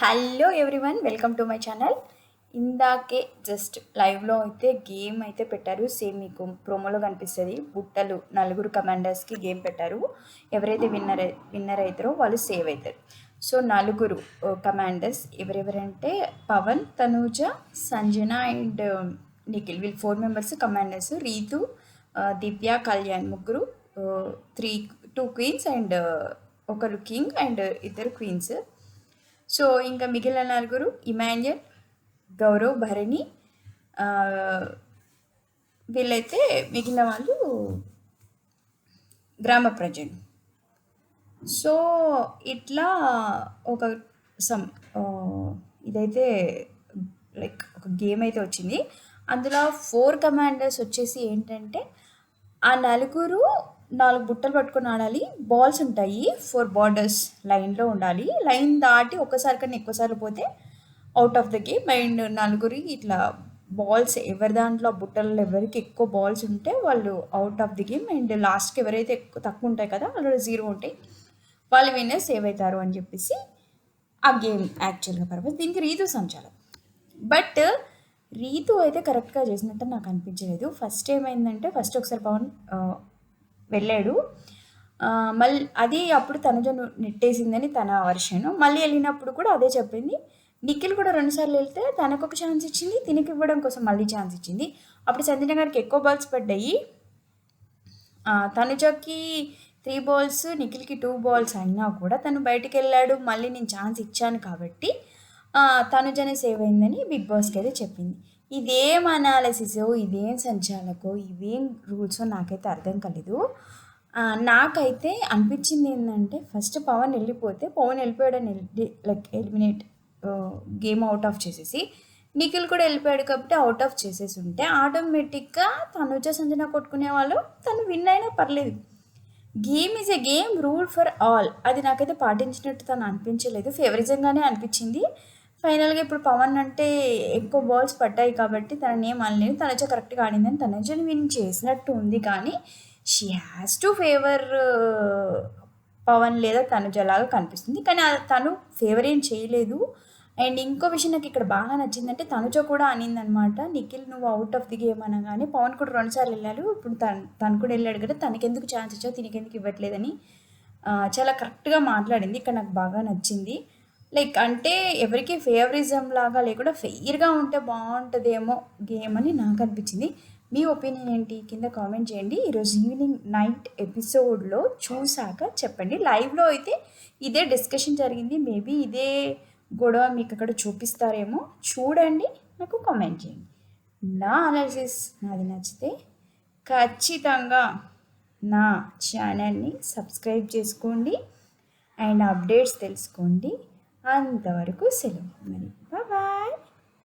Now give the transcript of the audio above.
Hello everyone welcome to my channel ఇందాకే just లైవ్లో అయితే గేమ్ అయితే పెట్టారు. సేమ్ మీకు ప్రోమోలో కనిపిస్తుంది. బుట్టలు నలుగురు కమాండర్స్కి గేమ్ పెట్టారు. ఎవరైతే విన్నర్ విన్నర్ అవుతారో వాళ్ళు సేవ్ అవుతారు. సో నలుగురు uh, కమాండర్స్ ఎవరెవరంటే పవన్ తనూజ సంజన అండ్ um, నిఖిల్. వీళ్ళు four members commanders Ritu uh, Divya Kalyan ముగ్గురు three two queens and uh, ఒకరు కింగ్ అండ్ ఇద్దరు క్వీన్స్ సో ఇంకా మిగిలిన నలుగురు ఇమాన్యుయల్ గౌరవ్ భరణి వీళ్ళైతే మిగిలిన వాళ్ళు గ్రామ ప్రజలు. సో ఇట్లా ఒక సమ్ ఇదైతే లైక్ ఒక గేమ్ అయితే వచ్చింది. అందులో ఫోర్ కమాండర్స్ వచ్చేసి ఏంటంటే ఆ నలుగురు నాలుగు బుట్టలు పట్టుకొని ఆడాలి. బాల్స్ ఉంటాయి. ఫోర్ బార్డర్స్ లైన్లో ఉండాలి. లైన్ దాటి ఒక్కసారి కన్నా ఎక్కువసార్లు పోతే out of the game and నలుగురి ఇట్లా బాల్స్ ఎవరి దాంట్లో బుట్టల్లో బుట్టలలో ఎవరికి ఎక్కువ బాల్స్ ఉంటే వాళ్ళు out of the game and లాస్ట్కి ఎవరైతే ఎక్కువ తక్కువ ఉంటాయి కదా వాళ్ళు జీరో ఉంటాయి. వాళ్ళు విన్నర్ సేవ్ అవుతారు అని చెప్పేసి ఆ గేమ్ యాక్చువల్గా పర్పస్ దీనికి రీతు సంచాలం బట్ రీతు అయితే కరెక్ట్గా చేసినట్టు నాకు అనిపించలేదు. ఫస్ట్ ఏమైందంటే ఫస్ట్ ఒకసారి పవన్ వెళ్ళాడు. మళ్ళీ అది అప్పుడు తనుజ నెట్టేసిందని తన వర్షన్. మళ్ళీ వెళ్ళినప్పుడు కూడా అదే చెప్పింది. నిఖిల్ కూడా రెండుసార్లు వెళ్తే తనకు ఒక ఛాన్స్ ఇచ్చింది తినకి ఇవ్వడం కోసం మళ్ళీ ఛాన్స్ ఇచ్చింది. అప్పుడు సంజన గారికి ఎక్కువ బాల్స్ పడ్డాయి. తనుజకి త్రీ బాల్స్ నిఖిల్కి టూ బాల్స్ అయినా కూడా తను బయటికి వెళ్ళాడు. మళ్ళీ నేను ఛాన్స్ ఇచ్చాను కాబట్టి తనుజనే సేవ్ అయిందని బిగ్ బాస్కి అయితే చెప్పింది. ఇదేం అనాలిసిస్ ఇదేం సంచాలకో ఇవేం రూల్స్ నాకైతే అర్థం కాలేదు. నాకైతే అనిపించింది ఏంటంటే ఫస్ట్ పవన్ వెళ్ళిపోతే Pavan వెళ్ళిపోయాడని like eliminate game out of చేసేసి నిఖిల్ కూడా వెళ్ళిపోయాడు కాబట్టి అవుట్ ఆఫ్ చేసేసి ఉంటే ఆటోమేటిక్గా తనుజ సంజన కొట్టుకునే వాళ్ళు తను విన్ అయినా పర్లేదు. Game is a game rule for all అది నాకైతే పాటించినట్టు తను అనిపించలేదు. ఫేవరిజంగానే అనిపించింది. ఫైనల్గా ఇప్పుడు పవన్ అంటే ఎక్కువ బాల్స్ పడ్డాయి కాబట్టి తనని ఏం అనలేదు. తనజ కరెక్ట్గా ఆడిందని తనజని విన్ చేసినట్టు ఉంది. కానీ she has to favour Pavan లేదా తనుజ లాగా కనిపిస్తుంది. కానీ తను ఫేవర్ ఏం చేయలేదు. అండ్ ఇంకో విషయం నాకు ఇక్కడ బాగా నచ్చిందంటే తనుజ కూడా అనిందనమాట. నిఖిల్ నువ్వు అవుట్ ఆఫ్ ది గేమ్ అనగానే పవన్ కూడా రెండుసార్లు వెళ్ళారు ఇప్పుడు తను తను కూడా వెళ్ళాడు కదా తనకెందుకు ఛాన్స్ ఇచ్చావు? తినకెందుకు ఇవ్వట్లేదని చాలా కరెక్ట్గా మాట్లాడింది. ఇక్కడ నాకు బాగా నచ్చింది. లైక్ అంటే ఎవరికి ఫేవరిజం లాగా లేకుండా ఫెయిర్గా ఉంటే బాగుంటుందేమో గేమ్ అని నాకు అనిపించింది. మీ ఒపీనియన్ ఏంటి? కింద కామెంట్ చేయండి. ఈరోజు ఈవినింగ్ నైట్ ఎపిసోడ్లో చూసాక చెప్పండి. లైవ్లో అయితే ఇదే డిస్కషన్ జరిగింది. మేబీ ఇదే గొడవ మీకు అక్కడ చూపిస్తారేమో. చూడండి. నాకు కామెంట్ చేయండి. నా అనాలిసిస్ నాది నచ్చితే ఖచ్చితంగా నా ఛానల్ని సబ్స్క్రైబ్ చేసుకోండి. అండ్ అప్డేట్స్ తెలుసుకోండి. አንተወርቁ ስልም ባባይ